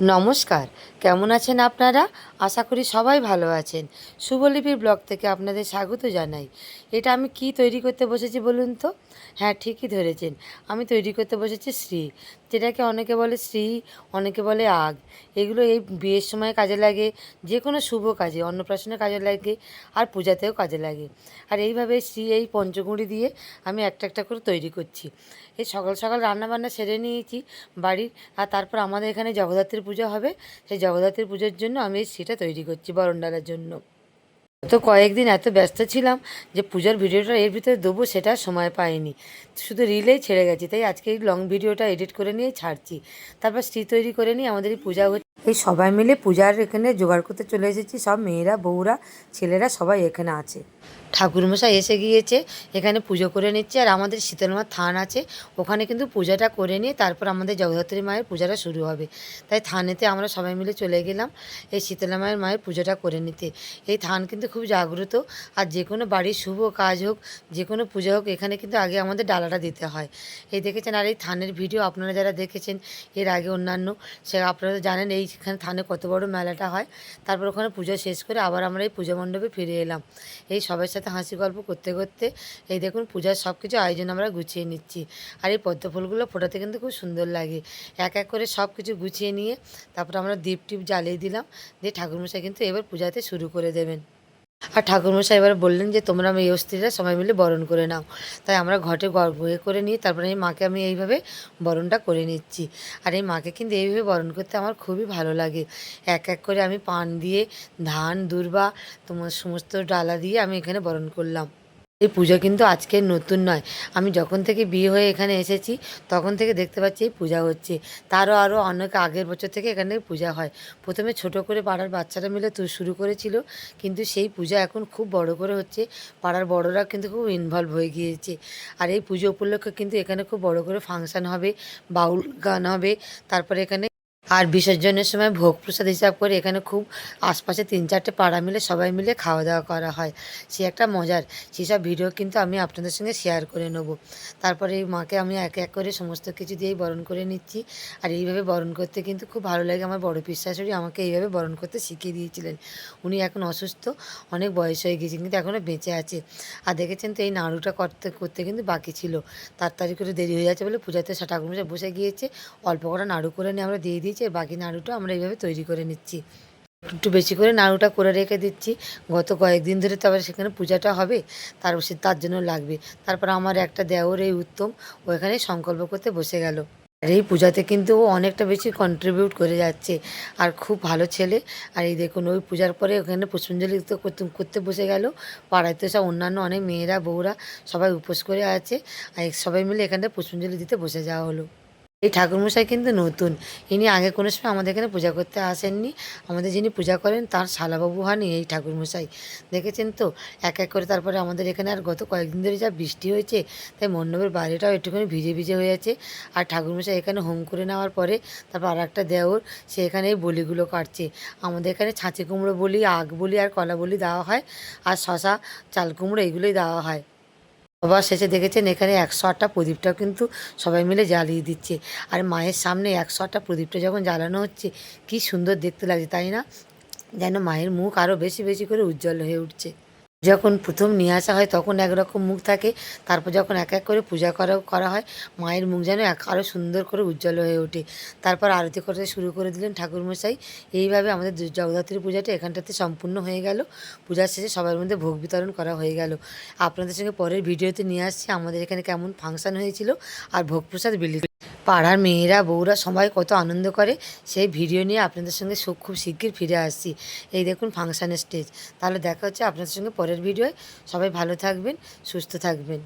নমস্কার। কেমন আছেন আপনারা? আশা করি সবাই ভালো আছেন। শুভলিপির ব্লগ থেকে আপনাদের স্বাগত জানাই। এটা আমি কি তৈরি করতে বসেছি বলুন তো? হ্যাঁ ঠিকই ধরেছেন। আমি তৈরি করতে বসেছি শ্রী। যেটাকে অনেকে বলে শ্রী, অনেকে বলে আগ। এগুলো এই বিয়ের সময় কাজে লাগে যে কোনো শুভ কাজে, অন্নপ্রাশনে কাজে লাগে আর পূজাতেও কাজে লাগে। আর এইভাবে শ্রী এই পঞ্চগুঁড়ি দিয়ে আমি একটা একটা করে তৈরি করছি। এই সকাল সকাল রান্নাবান্না সেরে নিয়েছি বাড়ির, আর তারপর আমাদের এখানে জগদ্ধাত্রীর পুজো হবে। সেই জগদ্ধাত্রীর পুজোর জন্য আমি এই শ্রীটা তৈরি করছি বরণডালার জন্য। তো কয়েকদিন এত ব্যস্ত ছিলাম যে পূজার ভিডিওটা এর ভিতরে দেবো, সেটা সময় পাইনি। শুধু রিলেই ছেড়ে গেছি, তাই আজকে এই লং ভিডিওটা এডিট করে নিয়ে ছাড়ছি। তারপর স্ত্রী তৈরি করে নিয়ে আমাদের এই পূজা এই সবাই মিলে পূজার এখানে জোগাড় করতে চলে এসেছি। সব মেয়েরা, বউরা, ছেলেরা সবাই এখানে আছে। ঠাকুরমশাই এসে গিয়েছে, এখানে পুজো করে নিচ্ছে আর আমাদের শীতলমার থান আছে। ওখানে কিন্তু পূজাটা করে নিয়ে তারপর আমাদের জগদ্ধাত্রী মায়ের পূজাটা শুরু হবে। তাই থানেতে আমরা সবাই মিলে চলে গেলাম এই শীতলা মায়ের মায়ের পূজাটা করে নিতে। এই থান কিন্তু খুব জাগ্রত আর যে কোনো বাড়ির শুভ কাজ হোক, যে কোনো পূজা হোক, এখানে কিন্তু আগে আমাদের ডালাটা দিতে হয়। এই দেখেছেন আর এই থানের ভিডিও আপনারা যারা দেখেছেন, এর আগে অন্যান্য, সে আপনারা জানেন এইখানে থানে কত বড় মেলাটা হয়। তারপর ওখানে পুজো শেষ করে আবার আমরা এই পুজো মণ্ডপে ফিরে এলাম। এই সবার সাথে হাসি গল্প করতে করতে এই দেখুন পূজার সব কিছু আয়োজন আমরা গুছিয়ে নিচ্ছি। আর এই পদ্ম ফুলগুলো ফোটাতে কিন্তু খুব সুন্দর লাগে। এক এক করে সব কিছু গুছিয়ে নিয়ে তারপর আমরা দীপ টিপ জ্বালিয়ে দিলাম। দিয়ে ঠাকুরমশাই কিন্তু এবার পূজাতে শুরু করে দেবেন। আর ঠাকুরমশাই এবার বললেন যে, তোমরা আমি এই অস্থিরা সবাই মিলে বরণ করে নাও। তাই আমরা ঘটে গর্ব এ করে নিই তারপরে এই মাকে আমি এইভাবে বরণটা করে নিচ্ছি। আর এই মাকে কিন্তু এইভাবে বরণ করতে আমার খুবই ভালো লাগে। এক এক করে আমি পান দিয়ে, ধান, দুর্বা, তোমার সমস্ত ডালা দিয়ে আমি এখানে বরণ করলাম। এই পূজা কিন্তু আজকের নতুন নয়। আমি যখন থেকে বিয়ে হয়ে এখানে এসেছি, তখন থেকে দেখতে পাচ্ছি এই পূজা হচ্ছে। তারও আরও অনেক আগের বছর থেকে এখানে পূজা হয়। প্রথমে ছোট করে পাড়ার বাচ্চারা মিলে তো শুরু করেছিল, কিন্তু সেই পূজা এখন খুব বড় করে হচ্ছে। পাড়ার বড়রা কিন্তু খুব ইনভলভ হয়ে গিয়েছে। আর এই পুজো উপলক্ষে কিন্তু এখানে খুব বড় করে ফাংশন হবে, বাউল গান হবে, তারপরে এখানে আর বিসর্জনের সময় ভোগ প্রসাদ হিসাব করে এখানে খুব আশপাশে তিন চারটে পাড়া মিলে সবাই মিলে খাওয়া দাওয়া করা হয়। সে একটা মজার। সেসব ভিডিও কিন্তু আমি আপনাদের সঙ্গে শেয়ার করে নেব। তারপরে এই মাকে আমি এক এক করে সমস্ত কিছু দিয়েই বরণ করে নিচ্ছি। আর এইভাবে বরণ করতে কিন্তু খুব ভালো লাগে। আমার বড় পিসাশুড়ি আমাকে এইভাবে বরণ করতে শিখিয়ে দিয়েছিলেন। উনি এখন অসুস্থ, অনেক বয়স হয়ে গেছে, কিন্তু এখনও বেঁচে আছে। আর দেখেছেন তো এই নাড়ুটা করতে করতে কিন্তু বাকি ছিল। তাড়াতাড়ি করে দেরি হয়ে যাচ্ছে বলে পূজাতে ঠাকুরমশাই বসে গিয়েছে। অল্প কটা নাড়ু করে নিয়ে আমরা দিয়ে দিয়েছি। আর বাকি নাড়ুটা আমরা এইভাবে তৈরি করে নিচ্ছি। একটু বেশি করে নাড়ুটা করে রেখে দিচ্ছি। গত কয়েকদিন ধরে তো আবার সেখানে পূজাটা হবে, তার সে, তার জন্য লাগবে। তারপর আমার একটা দেওর এই উত্তম ও এখানে সংকল্প করতে বসে গেল। আর এই পূজাতে কিন্তু ও অনেকটা বেশি কন্ট্রিবিউট করে যাচ্ছে। আর খুব ভালো ছেলে। আর এই দেখুন, ওই পূজার পরে ওখানে পুষ্পাঞ্জলি তো করতে বসে গেল। পাড়ায় তো সব অন্যান্য অনেক মেয়েরা, বউরা সবাই উপোস করে আছে। আর সবাই মিলে এখানে পুষ্পাঞ্জলি দিতে বসে যাওয়া হলো। এই ঠাকুরমশাই কিন্তু নতুন। ইনি আগে কোনো সময় আমাদের এখানে পূজা করতে আসেননি। আমাদের যিনি পূজা করেন, তার শালাবাবু হন এই ঠাকুরমশাই। দেখেছেন তো? এক এক করে তারপরে আমাদের এখানে আর গত কয়েকদিন ধরে যা বৃষ্টি হয়েছে, তাই মণ্ডপের বাইরেটাও একটুখানি ভিজে ভিজে হয়ে আছে। আর ঠাকুরমশাই এখানে হোম করে নেওয়ার পরে তারপর আর একটা দেওর সে এখানে এই বলিগুলো কাটছে। আমাদের এখানে ছাঁচি কুমড়ো বলি, আগ বলি আর কলা বলি দেওয়া হয়। আর শশা, চাল কুমড়ো এগুলোই দেওয়া হয়। সবার শেষে দেখেছেন এখানে একশো আটটা প্রদীপটাও কিন্তু সবাই মিলে জ্বালিয়ে দিচ্ছে। আর মায়ের সামনে একশো আটটা প্রদীপটা যখন জ্বালানো হচ্ছে, কি সুন্দর দেখতে লাগছে, তাই না? যেন মায়ের মুখ আরও বেশি বেশি করে উজ্জ্বল হয়ে উঠছে। যখন প্রথম নিয়ে আসা হয় তখন একরকম মুখ থাকে, তারপর যখন এক এক করে পূজা করা করা হয়, মায়ের মুখ যেন এক আরও সুন্দর করে উজ্জ্বল হয়ে ওঠে। তারপর আরতি করতে শুরু করে দিলেন ঠাকুরমশাই। এইভাবে আমাদের জগদ্ধাত্রী পূজাটা এখানটাতে সম্পূর্ণ হয়ে গেল। পূজার শেষে সবার মধ্যে ভোগ বিতরণ করা হয়ে গেল। আপনাদের সঙ্গে পরের ভিডিওতে নিয়ে আসছি, আমাদের এখানে কেমন ফাংশন হয়েছিল আর ভোগ প্রসাদ বিলি পাড়ার মেয়েরা, বউরা সবাই কত আনন্দ করে। সেই ভিডিও নিয়ে আপনাদের সঙ্গে খুব শিগগির ফিরে আসছি। এই দেখুন ফাংশানের স্টেজ তাহলে দেখা হচ্ছে আপনাদের সঙ্গে পরের ভিডিওয় সবাই ভালো থাকবেন, সুস্থ থাকবেন।